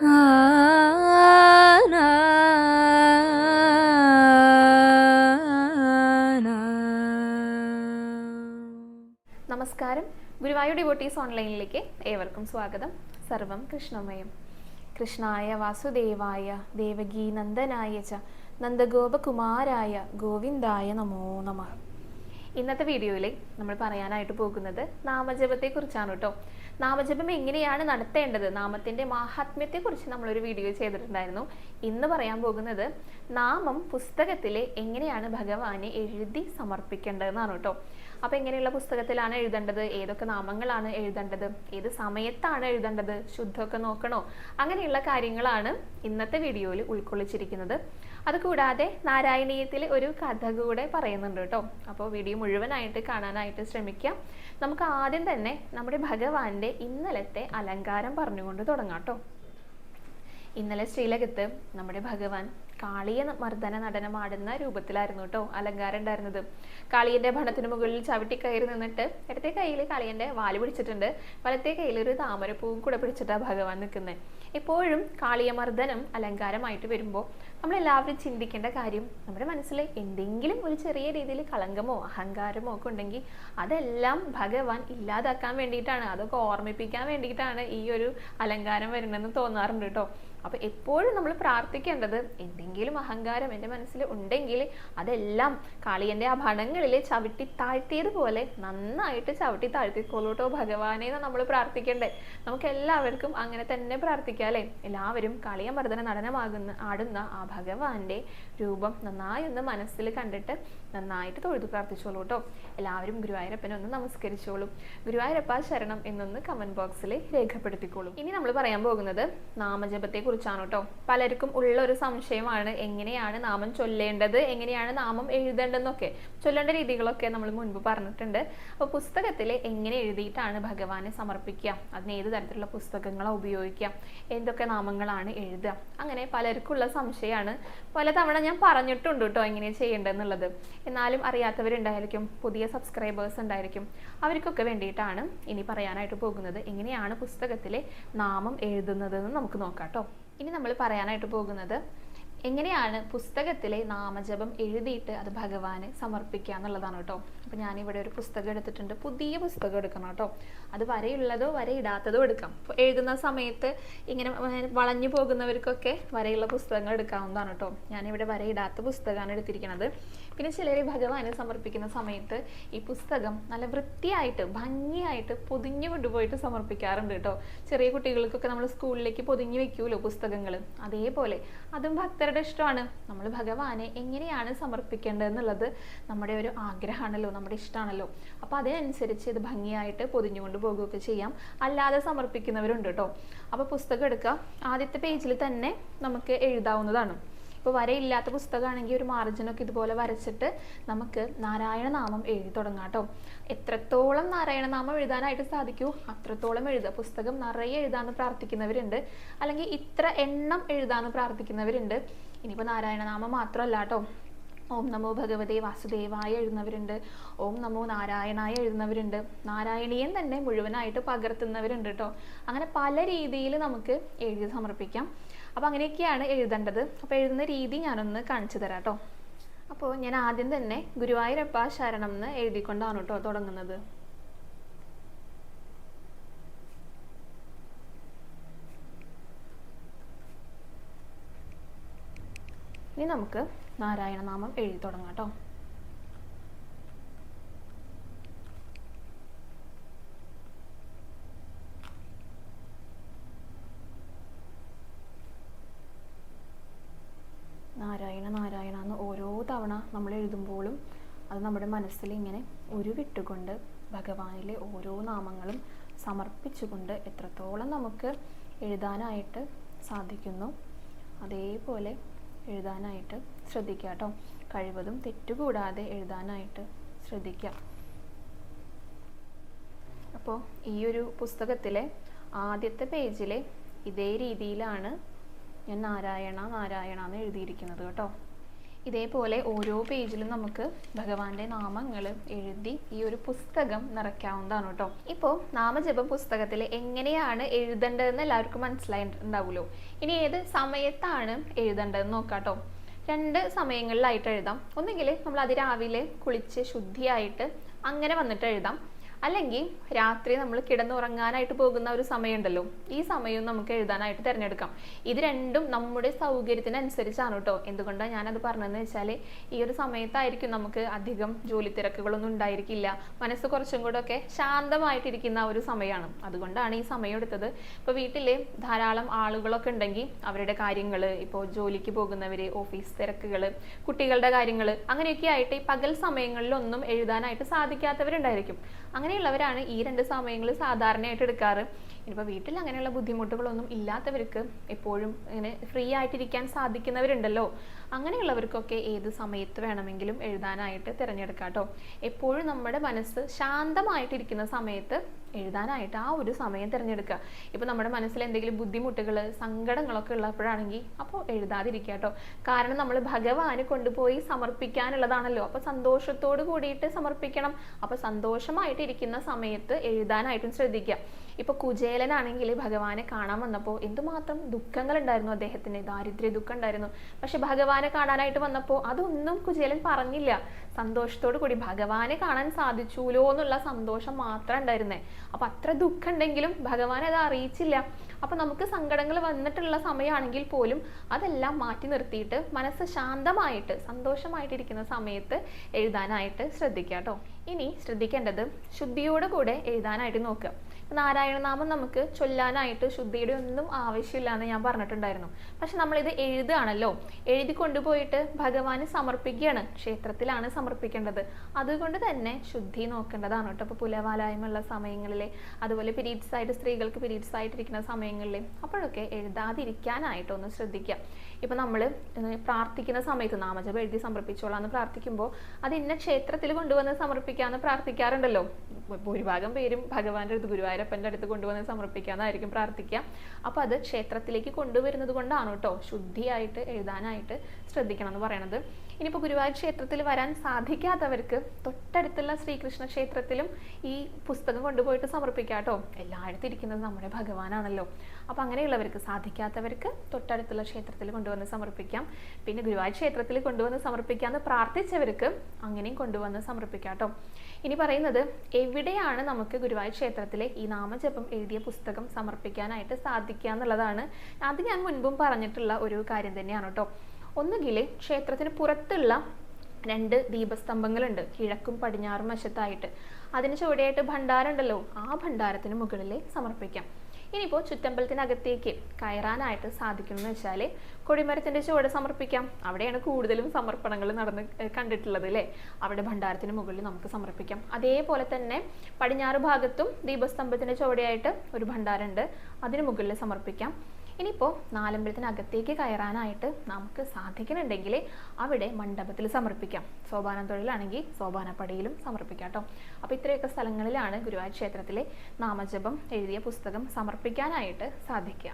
നമസ്കാരം. ഗുരുവായൂർ ഡിവോട്ടീസ് ഓൺലൈനിലേക്ക് ഏവർക്കും സ്വാഗതം. സർവം കൃഷ്ണമയം. കൃഷ്ണായ വാസുദേവായ ദേവകീ നന്ദനായ ച നന്ദഗോപകുമാരായ ഗോവിന്ദായ നമോ നമ. ഇന്നത്തെ വീഡിയോയിൽ നമ്മൾ പറയാനായിട്ട് പോകുന്നത് നാമജപത്തെക്കുറിച്ചാണ് കേട്ടോ. നാമജപം എങ്ങനെയാണ് നടത്തേണ്ടത്? നാമത്തിന്റെ മാഹാത്മ്യത്തെക്കുറിച്ച് നമ്മളൊരു വീഡിയോ ചെയ്തിട്ടുണ്ടായിരുന്നു. ഇന്ന് പറയാൻ പോകുന്നത് നാമം പുസ്തകത്തിലെ എങ്ങനെയാണ് ഭഗവാനെ എഴുതി സമർപ്പിക്കേണ്ടതെന്നാണ് കേട്ടോ. അപ്പൊ എങ്ങനെയുള്ള പുസ്തകത്തിലാണ് എഴുതേണ്ടത്? ഏതൊക്കെ നാമങ്ങളാണ് എഴുതേണ്ടത്? ഏത് സമയത്താണ് എഴുതേണ്ടത്? ശുദ്ധമൊക്കെ നോക്കണോ? അങ്ങനെയുള്ള കാര്യങ്ങളാണ് ഇന്നത്തെ വീഡിയോയിൽ ഉൾക്കൊള്ളിച്ചിരിക്കുന്നത്. അതുകൂടാതെ നാരായണീയത്തിൽ ഒരു കഥ കൂടെ പറയുന്നുണ്ട് കേട്ടോ. അപ്പോൾ വീഡിയോ മുഴുവനായിട്ട് കാണാനായിട്ട് ശ്രമിക്കാം. നമുക്ക് ആദ്യം തന്നെ നമ്മുടെ ഭഗവാന്റെ ഇന്നലത്തെ അലങ്കാരം പറഞ്ഞുകൊണ്ട് തുടങ്ങാം കേട്ടോ. ഇന്നലെ ശ്രീലകത്ത് നമ്മുടെ ഭഗവാൻ കാളിയ മർദ്ദന നടനമാടുന്ന രൂപത്തിലായിരുന്നു കേട്ടോ അലങ്കാരം ഉണ്ടായിരുന്നത്. കാളിയന്റെ ഭണത്തിന് മുകളിൽ ചവിട്ടി കയറി നിന്നിട്ട് ഇടത്തെ കയ്യിൽ കാളിയന്റെ വാൽ പിടിച്ചിട്ടുണ്ട്. വലത്തെ കയ്യിൽ ഒരു താമരപ്പൂവും കൂടെ പിടിച്ചിട്ടാണ് ഭഗവാൻ നിൽക്കുന്നത് എപ്പോഴും കാളിയമർദ്ദനം അലങ്കാരമായിട്ട് വരുമ്പോൾ നമ്മളെല്ലാവരും ചിന്തിക്കേണ്ട കാര്യം നമ്മുടെ മനസ്സിൽ എന്തെങ്കിലും ഒരു ചെറിയ രീതിയിൽ കളങ്കമോ അഹങ്കാരമോ ഒക്കെ ഉണ്ടെങ്കിൽ അതെല്ലാം ഭഗവാൻ ഇല്ലാതാക്കാൻ വേണ്ടിയിട്ടാണ്. അതൊക്കെ ഓർമ്മിപ്പിക്കാൻ വേണ്ടിയിട്ടാണ് ഈ ഒരു അലങ്കാരം വരുന്നതെന്ന് തോന്നാറുണ്ട് കേട്ടോ അപ്പൊ എപ്പോഴും നമ്മൾ പ്രാർത്ഥിക്കേണ്ടത് എന്തെങ്കിലും അഹങ്കാരം എന്റെ മനസ്സിൽ ഉണ്ടെങ്കിൽ അതെല്ലാം കാളിയന്റെ ആ ഭണങ്ങളിൽ ചവിട്ടി താഴ്ത്തിയതുപോലെ നന്നായിട്ട് ചവിട്ടി താഴ്ത്തിക്കോളൂട്ടോ ഭഗവാനെ നമ്മൾ പ്രാർത്ഥിക്കണ്ടേ നമുക്ക് എല്ലാവർക്കും അങ്ങനെ തന്നെ പ്രാർത്ഥിക്കാല്ലേ എല്ലാവരും എല്ലാവരും കളിയമർദ്ദന നടനമാകുന്ന ആടുന്ന ആ ഭഗവാന്റെ രൂപം നന്നായി ഒന്ന് മനസ്സിൽ കണ്ടിട്ട് നന്നായിട്ട് തൊഴുതു പ്രാർത്ഥിച്ചോളൂ കേട്ടോ എല്ലാവരും ഗുരുവായൂരപ്പനെ ഒന്ന് നമസ്കരിച്ചോളൂ. ഗുരുവായൂരപ്പ ശരണം എന്നൊന്ന് കമന്റ് ബോക്സിൽ രേഖപ്പെടുത്തിക്കോളൂ. ഇനി നമ്മൾ പറയാൻ പോകുന്നത് നാമജപത്തെ കുറിച്ചാണ് കേട്ടോ പലർക്കും ഉള്ള ഒരു സംശയമാണ് എങ്ങനെയാണ് നാമം ചൊല്ലേണ്ടത് എങ്ങനെയാണ് നാമം എഴുതേണ്ടതെന്നൊക്കെ. ചൊല്ലേണ്ട രീതികളൊക്കെ നമ്മൾ മുൻപ് പറഞ്ഞിട്ടുണ്ട്. അപ്പോൾ പുസ്തകത്തിൽ എങ്ങനെ എഴുതിയിട്ടാണ് ഭഗവാനെ സമർപ്പിക്കുക? അതിന് ഏത് തരത്തിലുള്ള പുസ്തകങ്ങളാണ് ഉപയോഗിക്കുക? എന്തൊക്കെ നാമങ്ങളാണ് എഴുതുക? അങ്ങനെ പലർക്കുള്ള സംശയമാണ്. പലതവണ ഞാൻ പറഞ്ഞിട്ടുണ്ട് കേട്ടോ എങ്ങനെ ചെയ്യേണ്ടതെന്നുള്ളത്. എന്നാലും അറിയാത്തവരുണ്ടായിരിക്കും പുതിയ സബ്സ്ക്രൈബേഴ്സ് ഉണ്ടായിരിക്കും. അവർക്കൊക്കെ വേണ്ടിയിട്ടാണ് ഇനി പറയാനായിട്ട് പോകുന്നത്. എങ്ങനെയാണ് പുസ്തകത്തിലെ നാമം എഴുതുന്നതെന്ന് നമുക്ക് നോക്കാം കേട്ടോ ഇനി നമ്മൾ പറയാനായിട്ട് പോകുന്നത് എങ്ങനെയാണ് പുസ്തകത്തിലെ നാമജപം എഴുതിയിട്ട് അത് ഭഗവാന് സമർപ്പിക്കുക എന്നുള്ളതാണ് കേട്ടോ അപ്പം ഞാനിവിടെ ഒരു പുസ്തകം എടുത്തിട്ടുണ്ട്. പുതിയ പുസ്തകം എടുക്കണം കേട്ടോ അത് വരയുള്ളതോ വരയിടാത്തതോ എടുക്കാം. അപ്പോൾ എഴുതുന്ന സമയത്ത് ഇങ്ങനെ വളഞ്ഞു പോകുന്നവർക്കൊക്കെ വരയുള്ള പുസ്തകങ്ങൾ എടുക്കാവുന്നതാണ് കേട്ടോ ഞാനിവിടെ വരയിടാത്ത പുസ്തകമാണ് എടുത്തിരിക്കുന്നത്. പിന്നെ ചിലർ ഭഗവാന് സമർപ്പിക്കുന്ന സമയത്ത് ഈ പുസ്തകം നല്ല വൃത്തിയായിട്ട് ഭംഗിയായിട്ട് പൊതിഞ്ഞു കൊണ്ടുപോയിട്ട് സമർപ്പിക്കാറുണ്ട് കേട്ടോ ചെറിയ കുട്ടികൾക്കൊക്കെ നമ്മൾ സ്കൂളിലേക്ക് പൊതിഞ്ഞു വെക്കൂലോ പുസ്തകങ്ങൾ അതേപോലെ അതും ഭക്തരുടെ ഇഷ്ടമാണ്. നമ്മൾ ഭഗവാനെ എങ്ങനെയാണ് സമർപ്പിക്കേണ്ടത് എന്നുള്ളത് നമ്മുടെ ഒരു ആഗ്രഹമാണല്ലോ നമ്മുടെ ഇഷ്ടമാണല്ലോ അപ്പോൾ അതിനനുസരിച്ച് ഇത് ഭംഗിയായിട്ട് പൊതിഞ്ഞുകൊണ്ട് പോകുകയൊക്കെ ചെയ്യാം. അല്ലാതെ സമർപ്പിക്കുന്നവരുണ്ട് കേട്ടോ അപ്പോൾ പുസ്തകം എടുക്കുക ആദ്യത്തെ പേജിൽ തന്നെ നമുക്ക് എഴുതാവുന്നതാണ്. ഇപ്പോൾ വരയില്ലാത്ത പുസ്തകമാണെങ്കിൽ ഒരു മാർജിനൊക്കെ ഇതുപോലെ വരച്ചിട്ട് നമുക്ക് നാരായണനാമം എഴുതി തുടങ്ങാം കേട്ടോ. എത്രത്തോളം നാരായണനാമം എഴുതാനായിട്ട് സാധിക്കൂ അത്രത്തോളം എഴുതുക. പുസ്തകം നിറയെ എഴുതാമെന്ന് പ്രാർത്ഥിക്കുന്നവരുണ്ട്. അല്ലെങ്കിൽ ഇത്ര എണ്ണം എഴുതാമെന്ന് പ്രാർത്ഥിക്കുന്നവരുണ്ട്. ഇനിയിപ്പോൾ നാരായണനാമം മാത്രമല്ല കേട്ടോ. ഓം നമോ ഭഗവതേ വാസുദേവായ എഴുതുന്നവരുണ്ട്. ഓം നമോ നാരായണായ എഴുതുന്നവരുണ്ട്. നാരായണീയൻ തന്നെ മുഴുവനായിട്ട് പകർത്തുന്നവരുണ്ട് കേട്ടോ. അങ്ങനെ പല രീതിയിൽ നമുക്ക് എഴുതി സമർപ്പിക്കാം. അപ്പോൾ അങ്ങനെയൊക്കെയാണ് എഴുതേണ്ടത്. അപ്പോൾ എഴുതുന്ന രീതി ഞാനൊന്ന് കാണിച്ചു തരാം കേട്ടോ. അപ്പോൾ ഞാൻ ആദ്യം തന്നെ ഗുരുവായൂരപ്പ ശരണം എന്ന് എഴുതിക്കൊണ്ടാണ് കേട്ടോ തുടങ്ങുന്നത്. ഇനി നമുക്ക് നാരായണ നാമം എഴുതി തുടങ്ങാം കേട്ടോ നാരായണ നാരായണ എന്ന് ഓരോ തവണ നമ്മൾ എഴുതുമ്പോഴും അത് നമ്മുടെ മനസ്സിൽ ഇങ്ങനെ ഉരുവിട്ടുകൊണ്ട് ഭഗവാനിലെ ഓരോ നാമങ്ങളും സമർപ്പിച്ചുകൊണ്ട് എത്രത്തോളം നമുക്ക് എഴുതാനായിട്ട് സാധിക്കുന്നു. അതേപോലെ എഴുതാനായിട്ട് ശ്രദ്ധിക്കുക കേട്ടോ. കഴിവതും തെറ്റുകൂടാതെ എഴുതാനായിട്ട് ശ്രദ്ധിക്കുക. അപ്പോൾ ഈ ഒരു പുസ്തകത്തിലെ ആദ്യത്തെ പേജിലെ ഇതേ രീതിയിലാണ് ഞാൻ നാരായണ നാരായണ എന്ന് എഴുതിയിരിക്കുന്നത് കേട്ടോ. ഇതേപോലെ ഓരോ പേജിലും നമുക്ക് ഭഗവാന്റെ നാമങ്ങൾ എഴുതി ഈ ഒരു പുസ്തകം നിറയ്ക്കാവുന്നതാണ് കേട്ടോ. ഇപ്പോൾ നാമജപം പുസ്തകത്തിൽ എങ്ങനെയാണ് എഴുതേണ്ടതെന്ന് എല്ലാവർക്കും മനസ്സിലായിട്ടുണ്ടാവുമല്ലോ. ഇനി ഏത് സമയത്താണ് എഴുതേണ്ടതെന്ന് നോക്കാം കേട്ടോ. രണ്ട് സമയങ്ങളിലായിട്ട് എഴുതാം. ഒന്നുകിൽ നമ്മൾ അതിരാവിലെ കുളിച്ച് ശുദ്ധിയായിട്ട് അങ്ങനെ വന്നിട്ട് എഴുതാം. അല്ലെങ്കിൽ രാത്രി നമ്മൾ കിടന്നുറങ്ങാനായിട്ട് പോകുന്ന ഒരു സമയമുണ്ടല്ലോ. ഈ സമയവും നമുക്ക് എഴുതാനായിട്ട് തിരഞ്ഞെടുക്കാം. ഇത് രണ്ടും നമ്മുടെ സൗകര്യത്തിനനുസരിച്ചാണ് കേട്ടോ. എന്തുകൊണ്ടാണ് ഞാനത് പറഞ്ഞതെന്ന് വെച്ചാൽ ഈ ഒരു സമയത്തായിരിക്കും നമുക്ക് അധികം ജോലി തിരക്കുകളൊന്നും ഉണ്ടായിരിക്കില്ല. മനസ്സ് കുറച്ചും കൂടെ ഒക്കെ ശാന്തമായിട്ടിരിക്കുന്ന ഒരു സമയമാണ് അതുകൊണ്ടാണ് ഈ സമയം എടുത്തത്. ഇപ്പോൾ വീട്ടിൽ ധാരാളം ആളുകളൊക്കെ ഉണ്ടെങ്കിൽ അവരുടെ കാര്യങ്ങൾ ഇപ്പോൾ ജോലിക്ക് പോകുന്നവർ ഓഫീസ് തിരക്കുകൾ കുട്ടികളുടെ കാര്യങ്ങൾ അങ്ങനെയൊക്കെ ആയിട്ട് ഈ പകൽ സമയങ്ങളിലൊന്നും എഴുതാനായിട്ട് സാധിക്കാത്തവരുണ്ടായിരിക്കും. അങ്ങനെയുള്ളവരാണ് ഈ രണ്ട് സമയങ്ങൾ സാധാരണയായിട്ട് എടുക്കാറ്. ഇനിയിപ്പോൾ വീട്ടിൽ അങ്ങനെയുള്ള ബുദ്ധിമുട്ടുകളൊന്നും ഇല്ലാത്തവർക്ക് എപ്പോഴും ഇങ്ങനെ ഫ്രീ ആയിട്ടിരിക്കാൻ സാധിക്കുന്നവരുണ്ടല്ലോ. അങ്ങനെയുള്ളവർക്കൊക്കെ ഏത് സമയത്ത് വേണമെങ്കിലും എഴുതാനായിട്ട് തിരഞ്ഞെടുക്കാം കേട്ടോ എപ്പോഴും നമ്മുടെ മനസ്സ് ശാന്തമായിട്ടിരിക്കുന്ന സമയത്ത് എഴുതാനായിട്ട് ആ ഒരു സമയം തിരഞ്ഞെടുക്കുക. ഇപ്പോൾ നമ്മുടെ മനസ്സിൽ എന്തെങ്കിലും ബുദ്ധിമുട്ടുകൾ സങ്കടങ്ങളൊക്കെ ഉള്ളപ്പോഴാണെങ്കിൽ അപ്പോൾ എഴുതാതിരിക്കുക കേട്ടോ കാരണം നമ്മൾ ഭഗവാന് കൊണ്ടുപോയി സമർപ്പിക്കാനുള്ളതാണല്ലോ. അപ്പോൾ സന്തോഷത്തോട് കൂടിയിട്ട് സമർപ്പിക്കണം. അപ്പോൾ സന്തോഷമായിട്ടിരിക്കുന്ന സമയത്ത് എഴുതാനായിട്ടും ശ്രദ്ധിക്കുക. ഇപ്പോൾ കുചേലനാണെങ്കിൽ ഭഗവാനെ കാണാൻ വന്നപ്പോൾ എന്തുമാത്രം ദുഃഖങ്ങൾ ഉണ്ടായിരുന്നു അദ്ദേഹത്തിന് ദാരിദ്ര്യ ദുഃഖം ഉണ്ടായിരുന്നു. പക്ഷെ ഭഗവാനെ കാണാനായിട്ട് വന്നപ്പോൾ അതൊന്നും കുചേലൻ പറഞ്ഞില്ല. സന്തോഷത്തോടു കൂടി ഭഗവാനെ കാണാൻ സാധിച്ചൂലോ എന്നുള്ള സന്തോഷം മാത്രം ഉണ്ടായിരുന്നേ. അപ്പൊ അത്ര ദുഃഖം ഉണ്ടെങ്കിലും ഭഗവാൻ അത് അറിയിച്ചില്ല. അപ്പൊ നമുക്ക് സങ്കടങ്ങൾ വന്നിട്ടുള്ള സമയമാണെങ്കിൽ പോലും അതെല്ലാം മാറ്റി നിർത്തിയിട്ട് മനസ്സ് ശാന്തമായിട്ട് സന്തോഷമായിട്ടിരിക്കുന്ന സമയത്ത് എഴുതാനായിട്ട് ശ്രദ്ധിക്കുക കേട്ടോ. ഇനി ശ്രദ്ധിക്കേണ്ടത് ശുദ്ധിയോടുകൂടെ എഴുതാനായിട്ട് നോക്കുക. നാരായണനാമം നമുക്ക് ചൊല്ലാനായിട്ട് ശുദ്ധിയുടെ ഒന്നും ആവശ്യമില്ല എന്ന് ഞാൻ പറഞ്ഞിട്ടുണ്ടായിരുന്നു. പക്ഷെ നമ്മളിത് എഴുതുകയാണല്ലോ. എഴുതി കൊണ്ടുപോയിട്ട് ഭഗവാന് സമർപ്പിക്കുകയാണ്. ക്ഷേത്രത്തിലാണ് സമർപ്പിക്കേണ്ടത്. അതുകൊണ്ട് തന്നെ ശുദ്ധി നോക്കേണ്ടതാണ് കേട്ടോ. അപ്പോൾ പുലവാലായ്മയുള്ള സമയങ്ങളിൽ അതുപോലെ പിരീഡ്സ് ആയിട്ട് സ്ത്രീകൾക്ക് പിരീഡ്സ് ആയിട്ടിരിക്കുന്ന സമയങ്ങളിൽ അപ്പോഴൊക്കെ എഴുതാതിരിക്കാനായിട്ടൊന്ന് ശ്രദ്ധിക്കുക. ഇപ്പം നമ്മൾ പ്രാർത്ഥിക്കുന്ന സമയത്ത് നാമജപം എഴുതി സമർപ്പിച്ചോളാം എന്ന് പ്രാർത്ഥിക്കുമ്പോൾ അത് ഇന്ന ക്ഷേത്രത്തിൽ കൊണ്ടുവന്ന് സമർപ്പിക്കാമെന്ന് പ്രാർത്ഥിക്കാറുണ്ടല്ലോ. ഭൂരിഭാഗം പേരും ഭഗവാന്റെ അടുത്ത് ഗുരുവായൂരപ്പന്റെ അടുത്ത് കൊണ്ടുവന്ന് സമർപ്പിക്കാമെന്നായിരിക്കും പ്രാർത്ഥിക്കുക അപ്പോൾ അത് ക്ഷേത്രത്തിലേക്ക് കൊണ്ടുവരുന്നത് കൊണ്ടാണ് കേട്ടോ ശുദ്ധിയായിട്ട് എഴുതാനായിട്ട് ശ്രദ്ധിക്കണം എന്ന് പറയണത്. ഇനിയിപ്പോൾ ഗുരുവായൂർ ക്ഷേത്രത്തിൽ വരാൻ സാധിക്കാത്തവർക്ക് തൊട്ടടുത്തുള്ള ശ്രീകൃഷ്ണ ക്ഷേത്രത്തിലും ഈ പുസ്തകം കൊണ്ടുപോയിട്ട് സമർപ്പിക്കാം കേട്ടോ എല്ലായിടത്തും ഇരിക്കുന്നത് നമ്മുടെ ഭഗവാനാണല്ലോ. അപ്പോൾ അങ്ങനെയുള്ളവർക്ക് സാധിക്കാത്തവർക്ക് തൊട്ടടുത്തുള്ള ക്ഷേത്രത്തിൽ കൊണ്ടുവന്ന് സമർപ്പിക്കാം. പിന്നെ ഗുരുവായൂർ ക്ഷേത്രത്തിൽ കൊണ്ടുവന്ന് സമർപ്പിക്കാമെന്ന് പ്രാർത്ഥിച്ചവർക്ക് അങ്ങനെയും കൊണ്ടുവന്ന് സമർപ്പിക്കാം കേട്ടോ. ഇനി പറയുന്നത് എവിടെയാണ് നമുക്ക് ഗുരുവായൂർ ക്ഷേത്രത്തിലെ ഈ നാമജപം എഴുതിയ പുസ്തകം സമർപ്പിക്കാനായിട്ട് സാധിക്കുക എന്നുള്ളതാണ്. അത് ഞാൻ മുൻപും പറഞ്ഞിട്ടുള്ള ഒരു കാര്യം തന്നെയാണ് കേട്ടോ. ഒന്നുകിൽ ക്ഷേത്രത്തിന് പുറത്തുള്ള രണ്ട് ദീപസ്തംഭങ്ങളുണ്ട്. കിഴക്കും പടിഞ്ഞാറും വശത്തായിട്ട്. അതിന് ചുവടെയായിട്ട് ഭണ്ഡാരം ഉണ്ടല്ലോ ആ ഭണ്ഡാരത്തിന് മുകളിൽ സമർപ്പിക്കാം. ഇനിയിപ്പോൾ ചുറ്റമ്പലത്തിനകത്തേക്ക് കയറാനായിട്ട് സാധിക്കുമെന്ന് വെച്ചാൽ കൊടിമരത്തിന്റെ ചുവട് സമർപ്പിക്കാം. അവിടെയാണ് കൂടുതലും സമർപ്പണങ്ങൾ നടന്ന് കണ്ടിട്ടുള്ളത് അല്ലേ? അവിടെ ഭണ്ഡാരത്തിന് മുകളിൽ നമുക്ക് സമർപ്പിക്കാം. അതേപോലെ തന്നെ പടിഞ്ഞാറ് ഭാഗത്തും ദീപസ്തംഭത്തിന്റെ ചുവടെയായിട്ട് ഒരു ഭണ്ഡാരമുണ്ട് അതിന് മുകളിൽ സമർപ്പിക്കാം. ഇനിയിപ്പോൾ നാലമ്പലത്തിനകത്തേക്ക് കയറാനായിട്ട് നമുക്ക് സാധിക്കുന്നുണ്ടെങ്കിൽ അവിടെ മണ്ഡപത്തിൽ സമർപ്പിക്കാം. സോപാനം തൊഴിലാണെങ്കിൽ സോപാനപ്പടിയിലും സമർപ്പിക്കാം കേട്ടോ അപ്പോൾ ഇത്രയൊക്കെ സ്ഥലങ്ങളിലാണ് ഗുരുവായൂർ ക്ഷേത്രത്തിലെ നാമജപം എഴുതിയ പുസ്തകം സമർപ്പിക്കാനായിട്ട് സാധിക്കുക.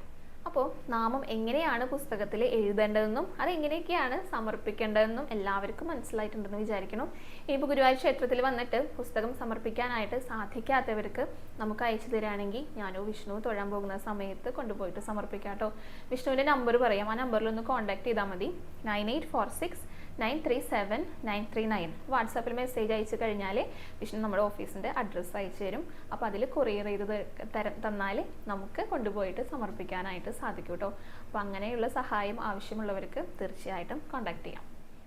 അപ്പോൾ നാമം എങ്ങനെയാണ് പുസ്തകത്തിൽ എഴുതേണ്ടതെന്നും അതെങ്ങനെയൊക്കെയാണ് സമർപ്പിക്കേണ്ടതെന്നും എല്ലാവർക്കും മനസ്സിലായിട്ടുണ്ടെന്ന് വിചാരിക്കണം ഇനിയിപ്പോൾ ഗുരുവായൂർ ക്ഷേത്രത്തിൽ വന്നിട്ട് പുസ്തകം സമർപ്പിക്കാനായിട്ട് സാധിക്കാത്തവർക്ക് നമുക്ക് അയച്ചു തരാണെങ്കിൽ ഞാനോ വിഷ്ണു തൊഴാൻ പോകുന്ന സമയത്ത് കൊണ്ടുപോയിട്ട് സമർപ്പിക്കാം കേട്ടോ. വിഷ്ണുവിന്റെ നമ്പർ പറയാം. ആ നമ്പറിൽ ഒന്ന് കോൺടാക്ട് ചെയ്താൽ മതി. Nine eight four six nine three seven nine three nine. വാട്സാപ്പിൽ മെസ്സേജ് അയച്ചു കഴിഞ്ഞാൽ വിഷ്ണു നമ്മുടെ ഓഫീസിന്റെ അഡ്രസ്സ് അയച്ചു തരും. അപ്പോൾ അതിൽ കൊറിയർ ചെയ്ത് തര തന്നാൽ നമുക്ക് കൊണ്ടുപോയിട്ട് സമർപ്പിക്കാനായിട്ട് സാധിക്കും കേട്ടോ അപ്പോൾ അങ്ങനെയുള്ള സഹായം ആവശ്യമുള്ളവർക്ക് തീർച്ചയായിട്ടും കോൺടാക്ട് ചെയ്യാം.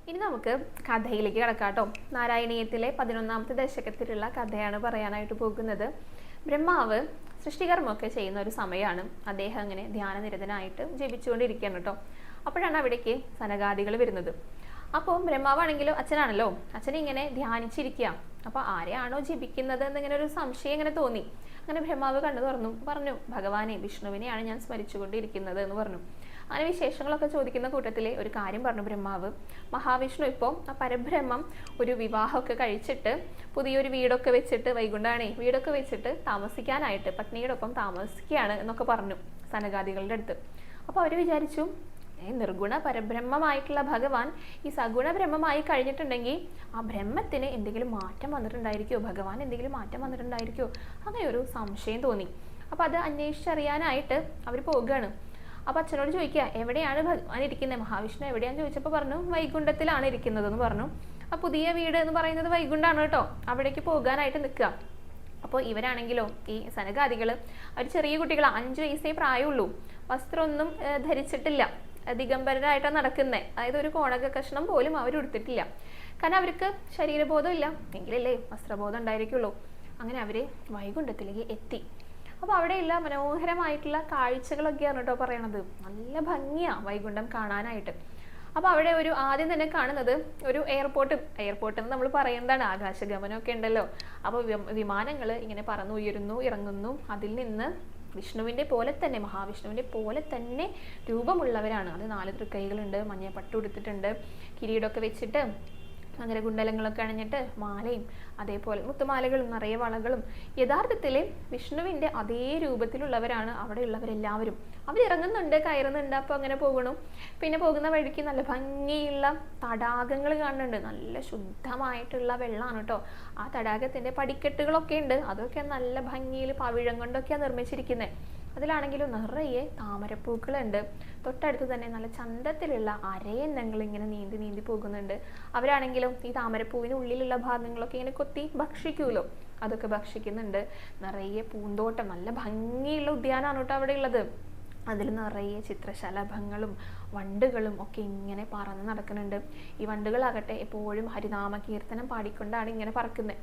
ഇനി നമുക്ക് കഥയിലേക്ക് കിടക്കാം കേട്ടോ നാരായണീയത്തിലെ പതിനൊന്നാമത്തെ ദശകത്തിലുള്ള കഥയാണ് പറയാനായിട്ട് പോകുന്നത്. ബ്രഹ്മാവ് സൃഷ്ടികർമ്മമൊക്കെ ചെയ്യുന്ന ഒരു സമയമാണ് അദ്ദേഹം അങ്ങനെ ധ്യാനനിരതനായിട്ട് ജപിച്ചുകൊണ്ടിരിക്കുകയാണ് കേട്ടോ. അപ്പോഴാണ് അവിടേക്ക് സനഗാദികൾ വരുന്നത്. അപ്പോൾ ബ്രഹ്മാവാണെങ്കിലും അച്ഛനാണല്ലോ. അച്ഛൻ ഇങ്ങനെ ധ്യാനിച്ചിരിക്കുക അപ്പോൾ ആരെയാണോ ജപിക്കുന്നത് എന്നിങ്ങനെ ഒരു സംശയം ഇങ്ങനെ തോന്നി. അങ്ങനെ ബ്രഹ്മാവ് കണ്ടു തുറന്നു. പറഞ്ഞു ഭഗവാനെ വിഷ്ണുവിനെയാണ് ഞാൻ സ്മരിച്ചുകൊണ്ടിരിക്കുന്നത് എന്ന് പറഞ്ഞു. അങ്ങനെ വിശേഷങ്ങളൊക്കെ ചോദിക്കുന്ന കൂട്ടത്തിൽ ഒരു കാര്യം പറഞ്ഞു ബ്രഹ്മാവ്. മഹാവിഷ്ണു ഇപ്പോൾ ആ പരബ്രഹ്മം ഒരു വിവാഹമൊക്കെ കഴിച്ചിട്ട് പുതിയൊരു വീടൊക്കെ വെച്ചിട്ട് വൈകുണ്ഠാണേ വീടൊക്കെ വെച്ചിട്ട് താമസിക്കാനായിട്ട് പത്നിയുടെ ഒപ്പം താമസിക്കുകയാണ് എന്നൊക്കെ പറഞ്ഞു സനകാദികളുടെ അടുത്ത്. അപ്പോൾ അവർ വിചാരിച്ചു നിർഗുണ പരബ്രഹ്മമായിട്ടുള്ള ഭഗവാൻ ഈ സഗുണ ബ്രഹ്മമായി കഴിഞ്ഞിട്ടുണ്ടെങ്കിൽ ആ ബ്രഹ്മത്തിന് എന്തെങ്കിലും മാറ്റം വന്നിട്ടുണ്ടായിരിക്കുമോ ഭഗവാൻ എന്തെങ്കിലും മാറ്റം വന്നിട്ടുണ്ടായിരിക്കോ? അങ്ങനെ ഒരു സംശയം തോന്നി. അപ്പോൾ അത് അന്വേഷിച്ചറിയാനായിട്ട് അവർ പോവുകയാണ്. അപ്പോൾ അച്ഛനോട് ചോദിക്കുക എവിടെയാണ് ഭഗവാൻ ഇരിക്കുന്നത് മഹാവിഷ്ണു എവിടെയാണെന്ന് ചോദിച്ചപ്പോൾ പറഞ്ഞു വൈകുണ്ഠത്തിലാണ് ഇരിക്കുന്നത് എന്ന് പറഞ്ഞു. ആ പുതിയ വീട് എന്ന് പറയുന്നത് വൈകുണ്ഠാണ് കേട്ടോ. അവിടേക്ക് പോകാനായിട്ട് നിൽക്കുക. അപ്പോൾ ഇവരാണെങ്കിലോ ഈ സനകാദികൾ അവർ ചെറിയ കുട്ടികൾ അഞ്ച് വയസ്സേ പ്രായമുള്ളൂ. വസ്ത്രമൊന്നും ധരിച്ചിട്ടില്ല. ദിഗംബരരായിട്ടാണ് നടക്കുന്നത് അതായത് ഒരു കോണക കഷ്ണം പോലും അവർ ഉടുത്തിട്ടില്ല. കാരണം അവർക്ക് ശരീരബോധം ഇല്ല എങ്കിലല്ലേ വസ്ത്രബോധം ഉണ്ടായിരിക്കുള്ളൂ. അങ്ങനെ അവർ വൈകുണ്ഠത്തിലേക്ക് എത്തി. അപ്പോൾ അവിടെയുള്ള മനോഹരമായിട്ടുള്ള കാഴ്ചകളൊക്കെയാണ് കേട്ടോ പറയണത്. നല്ല ഭംഗിയാണ് വൈകുണ്ഠം കാണാനായിട്ട്. അപ്പോൾ അവിടെ ഒരു ആദ്യം തന്നെ കാണുന്നത് ഒരു എയർപോർട്ട്. എയർപോർട്ട് എന്ന് നമ്മൾ പറയുന്നതാണ് ആകാശഗമനമൊക്കെ ഉണ്ടല്ലോ. അപ്പോൾ വിമാനങ്ങൾ ഇങ്ങനെ പറന്നു ഉയരുന്നു ഇറങ്ങുന്നു. അതിൽ നിന്ന് വിഷ്ണുവിന്റെ പോലെ തന്നെ മഹാവിഷ്ണുവിന്റെ പോലെ തന്നെ രൂപമുള്ളവരാണ്. അത് നാല് തൃക്കൈകളുണ്ട് മഞ്ഞ പട്ട് ഉടുത്തിട്ടുണ്ട് കിരീടമൊക്കെ വെച്ചിട്ട് അങ്ങനെ കുണ്ടലങ്ങളൊക്കെ അണിഞ്ഞിട്ട് മാലയും അതേപോലെ മുത്തുമാലകളും നിറയെ വളകളും യഥാർത്ഥത്തിൽ വിഷ്ണുവിന്റെ അതേ രൂപത്തിലുള്ളവരാണ് അവിടെയുള്ളവരെല്ലാവരും. അവരിറങ്ങുന്നുണ്ട് കയറുന്നുണ്ട് അപ്പോൾ അങ്ങനെ പോകണം പിന്നെ പോകുന്ന വഴിക്ക് നല്ല ഭംഗിയുള്ള തടാകങ്ങൾ കാണുന്നുണ്ട്. നല്ല ശുദ്ധമായിട്ടുള്ള വെള്ളമാണ് കേട്ടോ ആ തടാകത്തിന്റെ പടിക്കെട്ടുകളൊക്കെ ഉണ്ട്. അതൊക്കെ നല്ല ഭംഗിയിൽ പവിഴം കൊണ്ടൊക്കെയാണ് നിർമ്മിച്ചിരിക്കുന്നത് അതിലാണെങ്കിലും നിറയെ താമരപ്പൂക്കളുണ്ട്. തൊട്ടടുത്ത് തന്നെ നല്ല ചന്തത്തിലുള്ള അരയന്നങ്ങൾ ഇങ്ങനെ നീന്തി നീന്തി പോകുന്നുണ്ട്. അവരാണെങ്കിലും ഈ താമരപ്പൂവിന് ഉള്ളിലുള്ള ഭാഗങ്ങളൊക്കെ ഇങ്ങനെ കൊത്തി ഭക്ഷിക്കുമല്ലോ അതൊക്കെ ഭക്ഷിക്കുന്നുണ്ട്. നിറയെ പൂന്തോട്ടം. നല്ല ഭംഗിയുള്ള ഉദ്യാനമാണ് കേട്ടോ അവിടെ ഉള്ളത് അതിൽ നിറയെ ചിത്രശലഭങ്ങളും വണ്ടുകളും ഒക്കെ ഇങ്ങനെ പറന്ന് നടക്കുന്നുണ്ട്. ഈ വണ്ടുകളാകട്ടെ എപ്പോഴും ഹരിനാമ കീർത്തനം പാടിക്കൊണ്ടാണ് ഇങ്ങനെ പറക്കുന്നത്.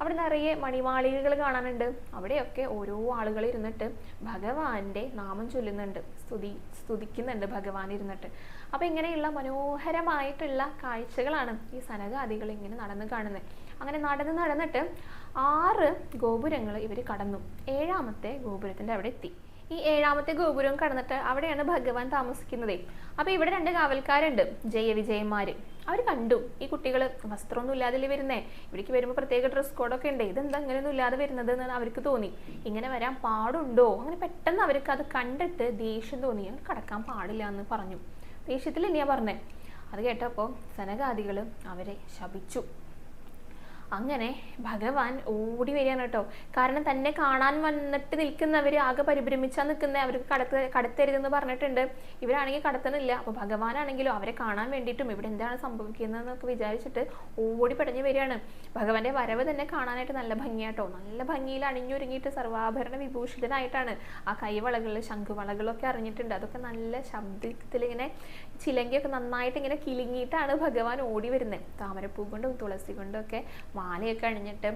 അവിടെ നിറയെ മണിമാളികകൾ കാണാനുണ്ട്. അവിടെയൊക്കെ ഓരോ ആളുകൾ ഇരുന്നിട്ട് ഭഗവാന്റെ നാമം ചൊല്ലുന്നുണ്ട്. സ്തുതി സ്തുതിക്കുന്നുണ്ട് ഭഗവാൻ ഇരുന്നിട്ട്. അപ്പോൾ ഇങ്ങനെയുള്ള മനോഹരമായിട്ടുള്ള കാഴ്ചകളാണ് ഈ സനകാദികൾ ഇങ്ങനെ നടന്നു കാണുന്നത്. അങ്ങനെ നടന്ന് നടന്നിട്ട് ആറ് ഗോപുരങ്ങൾ ഇവർ കടന്നു. ഏഴാമത്തെ ഗോപുരത്തിന്റെ അവിടെ എത്തി. ഈ ഏഴാമത്തെ ഗോപുരം കടന്നിട്ട് അവിടെയാണ് ഭഗവാൻ താമസിക്കുന്നത്. അപ്പൊ ഇവിടെ രണ്ട് കാവൽക്കാരുണ്ട് ജയവിജയന്മാര്. അവർ കണ്ടു ഈ കുട്ടികൾ വസ്ത്രമൊന്നും ഇല്ലാതെ വരുന്നേ? ഇവിടേക്ക് വരുമ്പോൾ പ്രത്യേക ഡ്രസ് കോഡൊക്കെ ഉണ്ട്. ഇതെന്താ ഇങ്ങനെയൊന്നും ഇല്ലാതെ വരുന്നത് എന്ന് അവർക്ക് തോന്നി. ഇങ്ങനെ വരാൻ പാടുണ്ടോ? അങ്ങനെ പെട്ടെന്ന് അവർക്ക് അത് കണ്ടിട്ട് ദേഷ്യം തോന്നി. "അത് കടക്കാൻ പാടില്ല എന്ന് പറഞ്ഞു. ദേഷ്യത്തിൽ തന്നെയാ പറഞ്ഞേ? അത് കേട്ടപ്പോൾ സനകാദികൾ അവരെ ശപിച്ചു. അങ്ങനെ ഭഗവാൻ ഓടി വരികയാണ് കേട്ടോ. കാരണം തന്നെ കാണാൻ വന്നിട്ട് നിൽക്കുന്നവർ ആകെ പരിഭ്രമിച്ചാൽ നിൽക്കുന്ന അവർക്ക് കടത്ത് കടത്തരുതെന്ന് പറഞ്ഞിട്ടുണ്ട്. ഇവരാണെങ്കിൽ കടത്തുന്നില്ല. അപ്പോൾ ഭഗവാനാണെങ്കിലും അവരെ കാണാൻ വേണ്ടിയിട്ടും ഇവിടെ എന്താണ് സംഭവിക്കുന്നതെന്നൊക്കെ വിചാരിച്ചിട്ട് ഓടി പടഞ്ഞു വരികയാണ്. ഭഗവാന്റെ വരവ് തന്നെ കാണാനായിട്ട് നല്ല ഭംഗിയാട്ടോ. നല്ല ഭംഗിയിൽ അണിഞ്ഞൊരുങ്ങിയിട്ട് സർവാഭരണ വിഭൂഷിതനായിട്ടാണ് ആ കൈവളകൾ ശംഖുവളകളൊക്കെ അറിഞ്ഞിട്ടുണ്ട്. അതൊക്കെ നല്ല ശബ്ദത്തിൽ ഇങ്ങനെ ചിലങ്കിയൊക്കെ നന്നായിട്ട് ഇങ്ങനെ കിലുങ്ങിയിട്ടാണ് ഭഗവാൻ ഓടി വരുന്നത് താമരപ്പൂ കൊണ്ടും തുളസി കൊണ്ടും ഒക്കെ മാലയൊക്കെ അണിഞ്ഞിട്ട്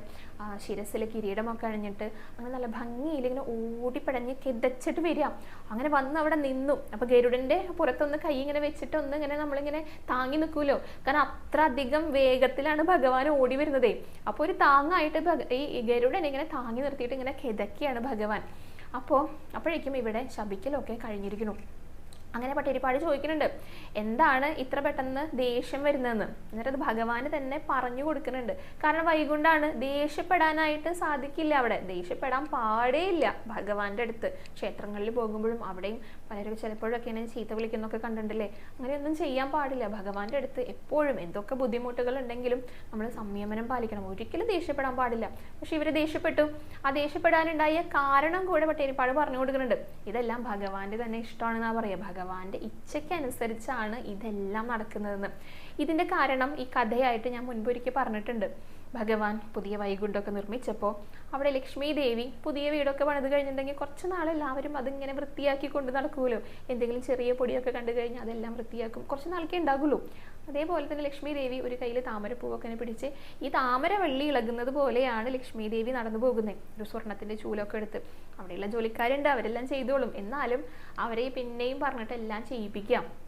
ശിരസിലെ കിരീടമൊക്കെ അണിഞ്ഞിട്ട് അങ്ങനെ നല്ല ഭംഗിയിൽ ഇങ്ങനെ ഓടിപ്പടഞ്ഞ് കിതച്ചിട്ട് വരിക. അങ്ങനെ വന്ന് അവിടെ നിന്നു. അപ്പൊ ഗരുഡന്റെ പുറത്തൊന്ന് കൈ ഇങ്ങനെ വെച്ചിട്ട് ഒന്ന് ഇങ്ങനെ നമ്മളിങ്ങനെ താങ്ങി നിൽക്കുമല്ലോ കാരണം അത്ര അധികം വേഗത്തിലാണ് ഭഗവാൻ ഓടി വരുന്നതേ. അപ്പോൾ ഒരു താങ്ങായിട്ട് ഈ ഗരുഡനെ ഇങ്ങനെ താങ്ങി നിർത്തിയിട്ട് ഇങ്ങനെ കിതക്കിയാണ് ഭഗവാൻ. അപ്പോൾ അപ്പോഴേക്കും ഇവിടെ ശപിക്കലൊക്കെ കഴിഞ്ഞിരിക്കുന്നു. അങ്ങനെ പട്ടിരിപ്പാട് ചോദിക്കുന്നുണ്ട്. എന്താണ് ഇത്ര പെട്ടെന്ന് ദേഷ്യം വരുന്നതെന്ന്? എന്നിട്ട് അത് ഭഗവാന് തന്നെ പറഞ്ഞു കൊടുക്കുന്നുണ്ട്. കാരണം വൈകുണ്ടാണ് ദേഷ്യപ്പെടാനായിട്ട് സാധിക്കില്ല അവിടെ. ദേഷ്യപ്പെടാൻ പാടേ ഇല്ല ഭഗവാന്റെ അടുത്ത്. ക്ഷേത്രങ്ങളിൽ പോകുമ്പോഴും അവിടെയും പലരും ചിലപ്പോഴൊക്കെ ഇങ്ങനെ ചീത്ത വിളിക്കുന്നൊക്കെ കണ്ടിട്ടില്ലേ അങ്ങനെയൊന്നും ചെയ്യാൻ പാടില്ല. ഭഗവാന്റെ അടുത്ത് എപ്പോഴും എന്തൊക്കെ ബുദ്ധിമുട്ടുകൾ ഉണ്ടെങ്കിലും നമ്മൾ സംയമനം പാലിക്കണം. ഒരിക്കലും ദേഷ്യപ്പെടാൻ പാടില്ല. പക്ഷെ ഇവർ ദേഷ്യപ്പെട്ടു. ആ ദേഷ്യപ്പെടാനുണ്ടായ കാരണം കൂടെ പട്ടേരിപ്പാട് പറഞ്ഞു കൊടുക്കുന്നുണ്ട്. ഇതെല്ലാം ഭഗവാന്റെ തന്നെ ഇഷ്ടമാണെന്നാ പറയാ ഭഗവാന്റെ ഇച്ഛയ്ക്കനുസരിച്ചാണ് ഇതെല്ലാം നടക്കുന്നതെന്ന്. ഇതിന്റെ കാരണം ഈ കഥയായിട്ട് ഞാൻ മുൻപൊരിക്കൽ പറഞ്ഞിട്ടുണ്ട്. ഭഗവാൻ പുതിയ വൈകുണ്ഠമൊക്കെ നിർമ്മിച്ചപ്പോൾ അവിടെ ലക്ഷ്മി ദേവി പുതിയ വീടൊക്കെ പണിത് കഴിഞ്ഞിട്ടുണ്ടെങ്കിൽ കുറച്ച് നാൾ എല്ലാവരും അതിങ്ങനെ വൃത്തിയാക്കി കൊണ്ട് നടക്കുമല്ലോ എന്തെങ്കിലും ചെറിയ പൊടിയൊക്കെ കണ്ടു കഴിഞ്ഞാൽ അതെല്ലാം വൃത്തിയാക്കും. കുറച്ച് നാൾക്കേ ഉണ്ടാകുള്ളൂ. അതേപോലെ തന്നെ ലക്ഷ്മി ദേവി ഒരു കയ്യിൽ താമരപ്പൂവൊക്കെ പിടിച്ച് ഈ താമര വെള്ളി ഇളകുന്നത് പോലെയാണ് ലക്ഷ്മി ദേവി നടന്നു പോകുന്നത് ഒരു സ്വർണത്തിന്റെ ചൂലൊക്കെ എടുത്ത്. അവിടെയുള്ള ജോലിക്കാരുണ്ട് അവരെല്ലാം ചെയ്തോളും. എന്നാലും അവരെ പിന്നെയും പറഞ്ഞിട്ട് എല്ലാം ചെയ്യിപ്പിക്കാം.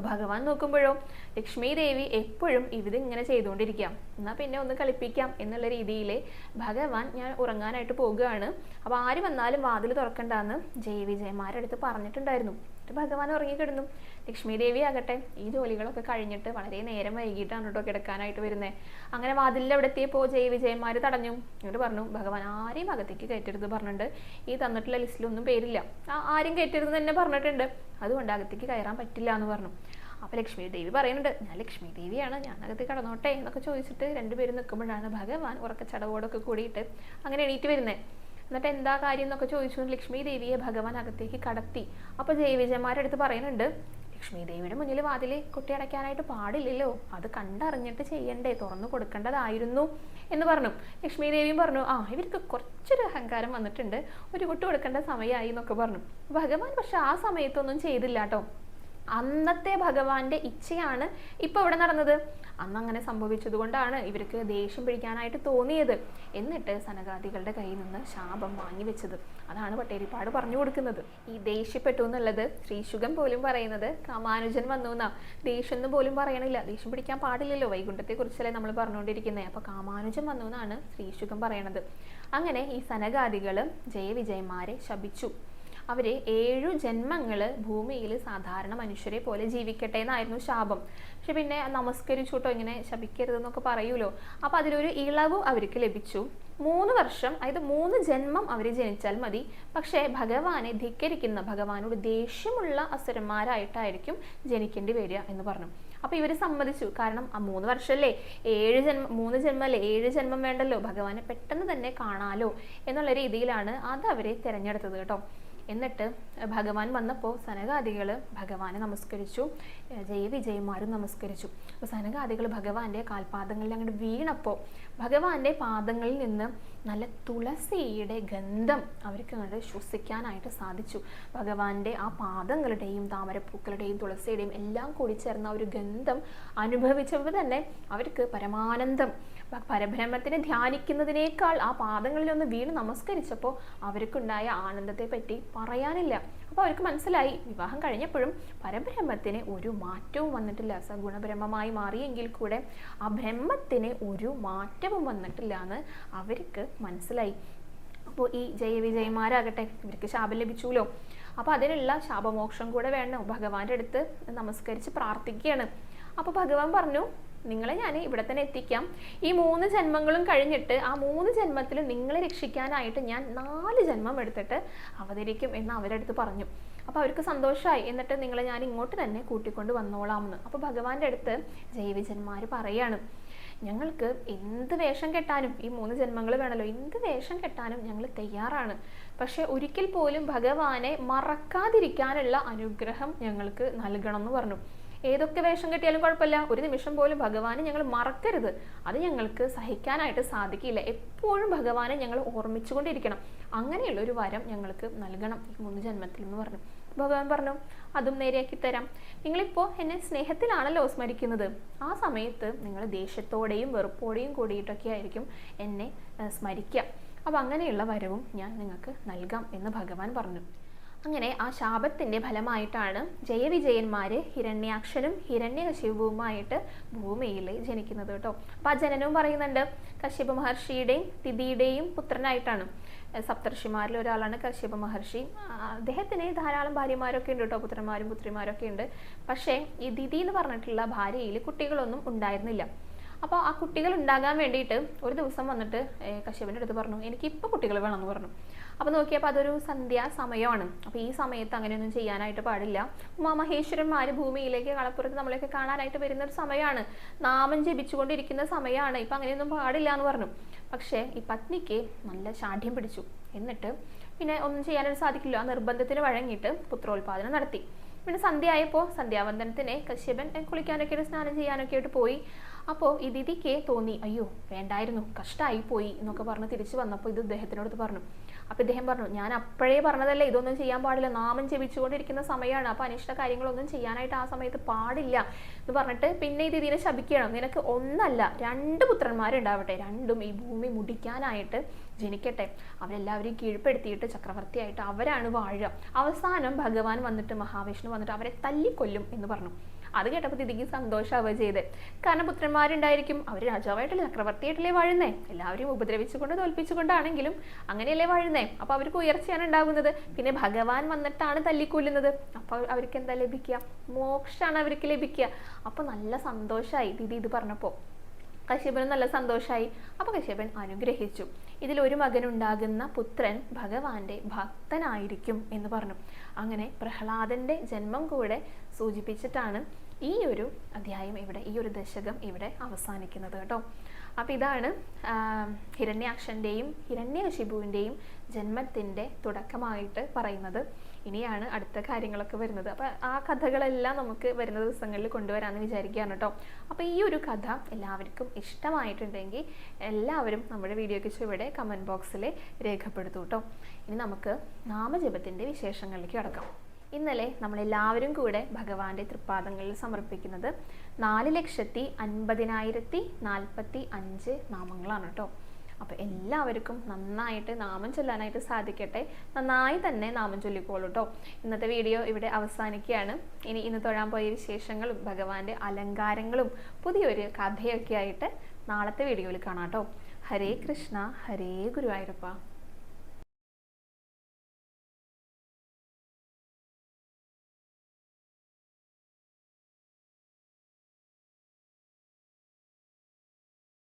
ഭഗവാൻ നോക്കുമ്പോഴോ ലക്ഷ്മി ദേവി എപ്പോഴും ഇത് ഇങ്ങനെ ചെയ്തുകൊണ്ടിരിക്കാം എന്നാൽ പിന്നെ ഒന്ന് കളിപ്പിക്കാം എന്നുള്ള രീതിയിൽ ഭഗവാൻ ഞാൻ ഉറങ്ങാനായിട്ട് പോകുകയാണ് അപ്പോൾ ആര് വന്നാലും വാതിൽ തുറക്കണ്ടെന്ന് ജയ വിജയന്മാരുടെ അടുത്ത് പറഞ്ഞിട്ടുണ്ടായിരുന്നു. ഭഗവാൻ ഉറങ്ങിക്കിടന്നു ലക്ഷ്മി ദേവി ആകട്ടെ ഈ ജോലികളൊക്കെ കഴിഞ്ഞിട്ട് വളരെ നേരം വൈകിട്ടാണ് കേട്ടോ കിടക്കാനായിട്ട് വരുന്നത് അങ്ങനെ വാതിലിന്റെ അവിടെ എത്തിയപ്പോൾ ജയ വിജയന്മാർ തടഞ്ഞു. എന്നിട്ട് പറഞ്ഞു ഭഗവാൻ ആരെയും അകത്തേക്ക് കയറ്റരുത് പറഞ്ഞിട്ടുണ്ട്. ഈ തന്നിട്ടുള്ള ലിസ്റ്റിലൊന്നും പേരില്ല. ആരും കയറ്റരുത് തന്നെ പറഞ്ഞിട്ടുണ്ട്. അതുകൊണ്ട് അകത്തേക്ക് കയറാൻ പറ്റില്ല എന്ന് പറഞ്ഞു. അപ്പോൾ ലക്ഷ്മി ദേവി പറയുന്നുണ്ട് ഞാൻ ലക്ഷ്മി ദേവിയാണ് ഞാൻ അകത്ത് കടന്നോട്ടെ എന്നൊക്കെ ചോദിച്ചിട്ട് രണ്ടുപേരും നിൽക്കുമ്പോഴാണ് ഭഗവാൻ ഉറക്കച്ചടവോടൊക്കെ കൂടിയിട്ട് അങ്ങനെ എണീറ്റ് വരുന്നത് എന്നിട്ട് എന്താ കാര്യം എന്നൊക്കെ ചോദിച്ചുകൊണ്ട് ലക്ഷ്മി ദേവിയെ ഭഗവാൻ അകത്തേക്ക് കടത്തി. അപ്പോൾ ജയവിജയന്മാരുടെ അടുത്ത് പറയുന്നുണ്ട് ലക്ഷ്മി ദേവിയുടെ മുന്നിൽ വാതിൽ കുട്ടി അടയ്ക്കാനായിട്ട് പാടില്ലല്ലോ. അത് കണ്ടറിഞ്ഞിട്ട് ചെയ്യണ്ടേ തുറന്നു കൊടുക്കേണ്ടതായിരുന്നു. എന്ന് പറഞ്ഞു. ലക്ഷ്മി ദേവിയും പറഞ്ഞു ആ ഇവർക്ക് കുറച്ചൊരു അഹങ്കാരം വന്നിട്ടുണ്ട്. ഒരു കുട്ടി കൊടുക്കേണ്ട സമയമായി എന്നൊക്കെ പറഞ്ഞു. ഭഗവാൻ പക്ഷെ ആ സമയത്തൊന്നും ചെയ്തില്ല കേട്ടോ. അന്നത്തെ ഭഗവാന്റെ ഇച്ഛയാണ് ഇപ്പൊ ഇവിടെ നടന്നത്. അന്ന് അങ്ങനെ സംഭവിച്ചത് കൊണ്ടാണ് ഇവർക്ക് ദേഷ്യം പിടിക്കാനായിട്ട് തോന്നിയത്. എന്നിട്ട് സനകാദികളുടെ കയ്യിൽ നിന്ന് ശാപം വാങ്ങി വെച്ചത്. അതാണ് പട്ടേരിപ്പാട് പറഞ്ഞു കൊടുക്കുന്നത്. ഈ ദേഷ്യപ്പെട്ടു എന്നുള്ളത് ശ്രീശുഖം പോലും പറയുന്നത് കാമാനുജൻ വന്നു എന്നാ. ദേഷ്യം എന്ന് പോലും പറയണില്ല. ദേഷ്യം പിടിക്കാൻ പാടില്ലല്ലോ. വൈകുണ്ഠത്തെ കുറിച്ചല്ലേ നമ്മൾ പറഞ്ഞുകൊണ്ടിരിക്കുന്നത് അപ്പൊ കാമാനുജൻ വന്നു എന്നാണ് ശ്രീശുഖം പറയണത്. അങ്ങനെ ഈ സനഗാദികളും ജയവിജയന്മാരെ ശപിച്ചു. അവർ ഏഴു ജന്മങ്ങൾ ഭൂമിയിൽ സാധാരണ മനുഷ്യരെ പോലെ ജീവിക്കട്ടെ എന്നായിരുന്നു ശാപം. പക്ഷെ പിന്നെ നമസ്കരിച്ചുട്ടോ ഇങ്ങനെ ശപിക്കരുതെന്നൊക്കെ പറയൂലോ അപ്പൊ അതിലൊരു ഇളവ് അവർക്ക് ലഭിച്ചു. മൂന്ന് വർഷം അതായത് മൂന്ന് ജന്മം അവർ ജനിച്ചാൽ മതി. പക്ഷേ ഭഗവാനെ ധിക്കരിക്കുന്ന ഭഗവാനോട് ദേഷ്യമുള്ള അസുരന്മാരായിട്ടായിരിക്കും ജനിക്കേണ്ടി വരിക എന്ന് പറഞ്ഞു. അപ്പൊ ഇവർ സമ്മതിച്ചു. കാരണം ആ മൂന്ന് വർഷമല്ലേ ഏഴ് ജന്മം മൂന്ന് ജന്മല്ലേ? ഏഴ് ജന്മം വേണ്ടല്ലോ? ഭഗവാനെ പെട്ടെന്ന് തന്നെ കാണാലോ? എന്നുള്ള രീതിയിലാണ് അത് അവരെ തിരഞ്ഞെടുത്തത് കേട്ടോ. എന്നിട്ട് ഭഗവാൻ വന്നപ്പോൾ സനകാദികൾ ഭഗവാനെ നമസ്കരിച്ചു ജയ വിജയന്മാരും നമസ്കരിച്ചു. അപ്പോൾ സനകാദികൾ ഭഗവാന്റെ കാൽപാദങ്ങളിൽ അങ്ങോട്ട് വീണപ്പോൾ ഭഗവാന്റെ പാദങ്ങളിൽ നിന്ന് നല്ല തുളസിയുടെ ഗന്ധം അവർക്ക് അങ്ങോട്ട് ശ്വസിക്കാനായിട്ട് സാധിച്ചു. ഭഗവാന്റെ ആ പാദങ്ങളുടെയും താമരപ്പൂക്കളുടെയും തുളസിയുടെയും എല്ലാം കൂടി ചേർന്ന ഒരു ഗന്ധം അനുഭവിച്ചപ്പോൾ തന്നെ അവർക്ക് പരമാനന്ദം. പരബ്രഹ്മത്തിനെ ധ്യാനിക്കുന്നതിനേക്കാൾ ആ പാദങ്ങളിൽ ഒന്ന് വീണ് നമസ്കരിച്ചപ്പോൾ അവർക്കുണ്ടായ ആനന്ദത്തെ പറ്റി പറയാനില്ല. അപ്പോൾ അവർക്ക് മനസ്സിലായി. വിവാഹം കഴിഞ്ഞപ്പോഴും പരബ്രഹ്മത്തിന് ഒരു മാറ്റവും വന്നിട്ടില്ല. സഗുണബ്രഹ്മമായി മാറിയെങ്കിൽ കൂടെ ആ ബ്രഹ്മത്തിന് ഒരു മാറ്റവും വന്നിട്ടില്ല എന്ന് അവർക്ക് മനസ്സിലായി. അപ്പോൾ ഈ ജയവിജയന്മാരാകട്ടെ ഇവർക്ക് ശാപം ലഭിച്ചുല്ലോ അപ്പോൾ അതിനുള്ള ശാപമോക്ഷം കൂടെ വേണം. ഭഗവാന്റെ അടുത്ത് നമസ്കരിച്ച് പ്രാർത്ഥിക്കുകയാണ്. അപ്പോൾ ഭഗവാൻ പറഞ്ഞു നിങ്ങളെ ഞാൻ ഇവിടെ തന്നെ എത്തിക്കാം. ഈ മൂന്ന് ജന്മങ്ങളും കഴിഞ്ഞിട്ട് ആ മൂന്ന് ജന്മത്തിൽ നിങ്ങളെ രക്ഷിക്കാനായിട്ട് ഞാൻ നാല് ജന്മം എടുത്തിട്ട് അവതരിക്കും എന്ന് അവരടുത്ത് പറഞ്ഞു. അപ്പോൾ അവർക്ക് സന്തോഷമായി എന്നിട്ട് നിങ്ങളെ ഞാൻ ഇങ്ങോട്ട് തന്നെ കൂട്ടിക്കൊണ്ട് വന്നോളാമെന്ന്. അപ്പോൾ ഭഗവാന്റെ അടുത്ത് ജൈവജന്മാർ പറയാണ് ഞങ്ങൾക്ക് എന്ത് വേഷം കെട്ടാനും ഈ മൂന്ന് ജന്മങ്ങൾ വേണമല്ലോ എന്ത് വേഷം കെട്ടാനും ഞങ്ങൾ തയ്യാറാണ്. പക്ഷെ ഒരിക്കൽ പോലും ഭഗവാനെ മറക്കാതിരിക്കാനുള്ള അനുഗ്രഹം ഞങ്ങൾക്ക് നൽകണം എന്ന് പറഞ്ഞു. ഏതൊക്കെ വേഷം കെട്ടിയാലും കുഴപ്പമില്ല. ഒരു നിമിഷം പോലും ഭഗവാനെ ഞങ്ങൾ മറക്കരുത്. അത് ഞങ്ങൾക്ക് സഹിക്കാനായിട്ട് സാധിക്കില്ല. എപ്പോഴും ഭഗവാനെ ഞങ്ങൾ ഓർമ്മിച്ചുകൊണ്ടിരിക്കണം. അങ്ങനെയുള്ള ഒരു വരം ഞങ്ങൾക്ക് നൽകണം. ഈ മൂന്ന് ജന്മത്തിൽ എന്ന് പറഞ്ഞു. ഭഗവാൻ പറഞ്ഞു അതും നേരെയാക്കി തരാം. നിങ്ങളിപ്പോൾ എന്നെ സ്നേഹത്തിലാണല്ലോ സ്മരിക്കുന്നത്. ആ സമയത്ത് നിങ്ങൾ ദേഷ്യത്തോടെയും വെറുപ്പോടെയും കൂടിയിട്ടൊക്കെ ആയിരിക്കും എന്നെ സ്മരിക്കുക അപ്പം അങ്ങനെയുള്ള വരവും ഞാൻ നിങ്ങൾക്ക് നൽകാം എന്ന് ഭഗവാൻ പറഞ്ഞു. അങ്ങനെ ആ ശാപത്തിന്റെ ഫലമായിട്ടാണ് ജയവിജയന്മാർ ഹിരണ്യാക്ഷനും ഹിരണ്യകശിപുവുമായിട്ട് ഭൂമിയിൽ ജനിക്കുന്നത് കേട്ടോ. അപ്പം ആ ജനനവും പറയുന്നുണ്ട്. കശ്യപ മഹർഷിയുടെയും തിഥിയുടെയും പുത്രനായിട്ടാണ്. സപ്തർഷിമാരിൽ ഒരാളാണ് കശ്യപ മഹർഷി. അദ്ദേഹത്തിന് ധാരാളം ഭാര്യമാരൊക്കെ ഉണ്ട് കേട്ടോ. പുത്രന്മാരും പുത്രിമാരൊക്കെ ഉണ്ട്. പക്ഷേ ഈ ദിതി എന്ന് പറഞ്ഞിട്ടുള്ള ഭാര്യയിൽ കുട്ടികളൊന്നും ഉണ്ടായിരുന്നില്ല. അപ്പോൾ ആ കുട്ടികൾ ഉണ്ടാകാൻ വേണ്ടിയിട്ട് ഒരു ദിവസം വന്നിട്ട് കശ്യപന്റെ അടുത്ത് പറഞ്ഞു എനിക്ക് ഇപ്പോൾ കുട്ടികൾ വേണമെന്ന് പറഞ്ഞു. അപ്പോൾ നോക്കിയപ്പോൾ അതൊരു സന്ധ്യാ സമയമാണ്. അപ്പോൾ ഈ സമയത്ത് അങ്ങനെയൊന്നും ചെയ്യാനായിട്ട് പാടില്ല. ഉമാമഹേശ്വരന്മാർ ഭൂമിയിലേക്ക് കളപ്പുറത്ത് നമ്മളെയൊക്കെ കാണാനായിട്ട് വരുന്ന ഒരു സമയമാണ്. നാമം ജപിച്ചുകൊണ്ടിരിക്കുന്ന സമയമാണ്. ഇപ്പം അങ്ങനെയൊന്നും പാടില്ല എന്ന് പറഞ്ഞു. പക്ഷേ ഈ പത്നിക്ക് നല്ല ശാഠ്യം പിടിച്ചു. എന്നിട്ട് പിന്നെ ഒന്നും ചെയ്യാനായിട്ട് സാധിക്കില്ല. ആ നിർബന്ധത്തിന് വഴങ്ങിയിട്ട് പുത്രോത്പാദനം നടത്തി. പിന്നെ സന്ധ്യ ആയപ്പോൾ സന്ധ്യാവന്ദനത്തിന് കശ്യപൻ കുളിക്കാനൊക്കെ സ്നാനം ചെയ്യാനൊക്കെ ആയിട്ട് പോയി. അപ്പോൾ ഈ ദിദിക്ക് തോന്നി അയ്യോ വേണ്ടായിരുന്നു കഷ്ടമായി പോയി എന്നൊക്കെ പറഞ്ഞ് തിരിച്ചു വന്നപ്പോൾ ഇത് ഇദ്ദേഹത്തിനോട് പറഞ്ഞു. അപ്പോൾ ഇദ്ദേഹം പറഞ്ഞു ഞാൻ അപ്പോഴേ പറഞ്ഞതല്ലേ ഇതൊന്നും ചെയ്യാൻ പാടില്ല നാമം ജപിച്ചുകൊണ്ടിരിക്കുന്ന സമയമാണ് അപ്പോൾ അനിഷ്ട കാര്യങ്ങളൊന്നും ചെയ്യാനായിട്ട് ആ സമയത്ത് പാടില്ല എന്ന് പറഞ്ഞിട്ട് പിന്നെ ഇത് ഇതിനെ ശപിക്കണം നിനക്ക് ഒന്നല്ല രണ്ട് പുത്രന്മാരുണ്ടാവട്ടെ രണ്ടും ഈ ഭൂമി മുടിക്കാനായിട്ട് ജനിക്കട്ടെ. അവരെല്ലാവരെയും കീഴ്പ്പെടുത്തിയിട്ട് ചക്രവർത്തിയായിട്ട് അവരാണ് വാഴുക. അവസാനം ഭഗവാൻ വന്നിട്ട് മഹാവിഷ്ണു വന്നിട്ട് അവരെ തല്ലിക്കൊല്ലും എന്ന് പറഞ്ഞു. അത് കേട്ടപ്പോൾ തിരികെ സന്തോഷമാവുക ചെയ്ത്. കാരണം പുത്രന്മാരുണ്ടായിരിക്കും. അവർ രാജാവായിട്ടല്ലേ ചക്രവർത്തിയായിട്ടല്ലേ വാഴുന്നേ? എല്ലാവരെയും ഉപദ്രവിച്ചുകൊണ്ട് തോൽപ്പിച്ചുകൊണ്ടാണെങ്കിലും അങ്ങനെയല്ലേ വാഴുന്നേ? അപ്പോൾ അവർക്ക് ഉയർച്ചയാണ് ഉണ്ടാകുന്നത്. പിന്നെ ഭഗവാൻ വന്നിട്ടാണ് തല്ലിക്കൊല്ലുന്നത്. അപ്പോൾ അവർക്ക് എന്താ ലഭിക്കുക? മോക്ഷമാണ് അവർക്ക് ലഭിക്കുക. അപ്പോൾ നല്ല സന്തോഷമായി ദിദി ഇത് പറഞ്ഞപ്പോൾ കശ്യപന് നല്ല സന്തോഷമായി അപ്പോൾ കശ്യപൻ അനുഗ്രഹിച്ചു. ഇതിൽ ഒരു മകനുണ്ടാകുന്ന പുത്രൻ ഭഗവാന്റെ ഭക്തനായിരിക്കും എന്ന് പറഞ്ഞു. അങ്ങനെ പ്രഹ്ലാദന്റെ ജന്മം കൂടെ സൂചിപ്പിച്ചിട്ടാണ് ഈ ഒരു അധ്യായം ഇവിടെ ഈ ഒരു ദശകം ഇവിടെ അവസാനിക്കുന്നത് കേട്ടോ. അപ്പോൾ ഇതാണ് ഹിരണ്യാക്ഷന്റെയും ഹിരണ്യകശിപുവിന്റെയും ജന്മത്തിന്റെ തുടക്കമായിട്ട് പറയുന്നത്. ഇനിയാണ് അടുത്ത കാര്യങ്ങളൊക്കെ വരുന്നത്. അപ്പോൾ ആ കഥകളെല്ലാം നമുക്ക് വരുന്ന ദിവസങ്ങളിൽ കൊണ്ടുവരാമെന്ന് വിചാരിക്കുകയാണ് കേട്ടോ. അപ്പോൾ ഈ ഒരു കഥ എല്ലാവർക്കും ഇഷ്ടമായിട്ടുണ്ടെങ്കിൽ എല്ലാവരും നമ്മുടെ വീഡിയോയ്ക്ക് ചുവടെ കമന്റ് ബോക്സിൽ രേഖപ്പെടുത്തൂ കേട്ടോ. ഇനി നമുക്ക് നാമജപത്തിന്റെ വിശേഷങ്ങളിലേക്ക് കടക്കാം. ഇന്നലെ നമ്മളെല്ലാവരും കൂടെ ഭഗവാന്റെ തൃപ്പാദങ്ങളിൽ സമർപ്പിക്കുന്നത് നാല് ലക്ഷത്തി അൻപതിനായിരത്തി നാൽപ്പത്തി അഞ്ച് നാമങ്ങളാണ് കേട്ടോ. അപ്പോൾ എല്ലാവർക്കും നന്നായിട്ട് നാമം ചൊല്ലാനായിട്ട് സാധിക്കട്ടെ. നന്നായി തന്നെ നാമം ചൊല്ലിക്കോളൂ കേട്ടോ. ഇന്നത്തെ വീഡിയോ ഇവിടെ അവസാനിക്കുകയാണ്. ഇനി ഇന്ന് തൊഴാൻ പോയ വിശേഷങ്ങളും ഭഗവാന്റെ അലങ്കാരങ്ങളും പുതിയൊരു കഥയൊക്കെ ആയിട്ട് നാളത്തെ വീഡിയോയിൽ കാണാം കേട്ടോ. ഹരേ കൃഷ്ണ ഹരേ ഗുരുവായൂരപ്പ.